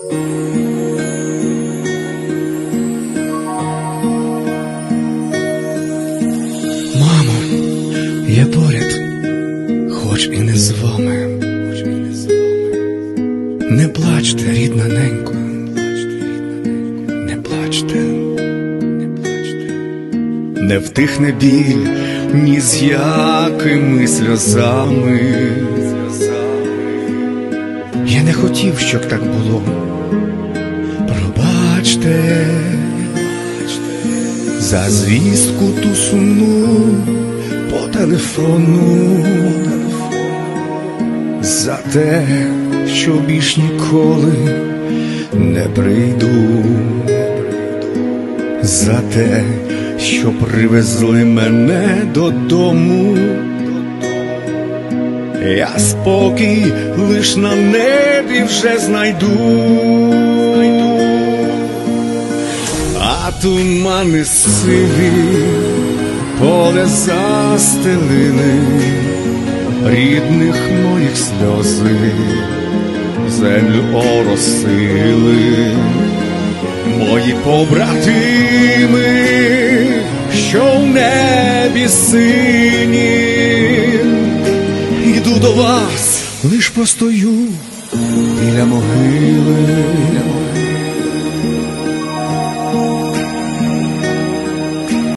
Мамо, я поряд, хоч і не з вами. Не плачте, рідна ненько, не плачте, не плачте. Не втихне біль ні з якими сльозами. Хотів, щоб так було. Пробачте за звістку ту сумну по телефону, за те, що більш ніколи не прийду, за те, що привезли мене додому. Я спокій лиш на небі вже знайду. А тумани сиві поле застелили рідних моїх сльози, землю оросили, мої побратими, що в небі сині, вас, лиш постою біля могили.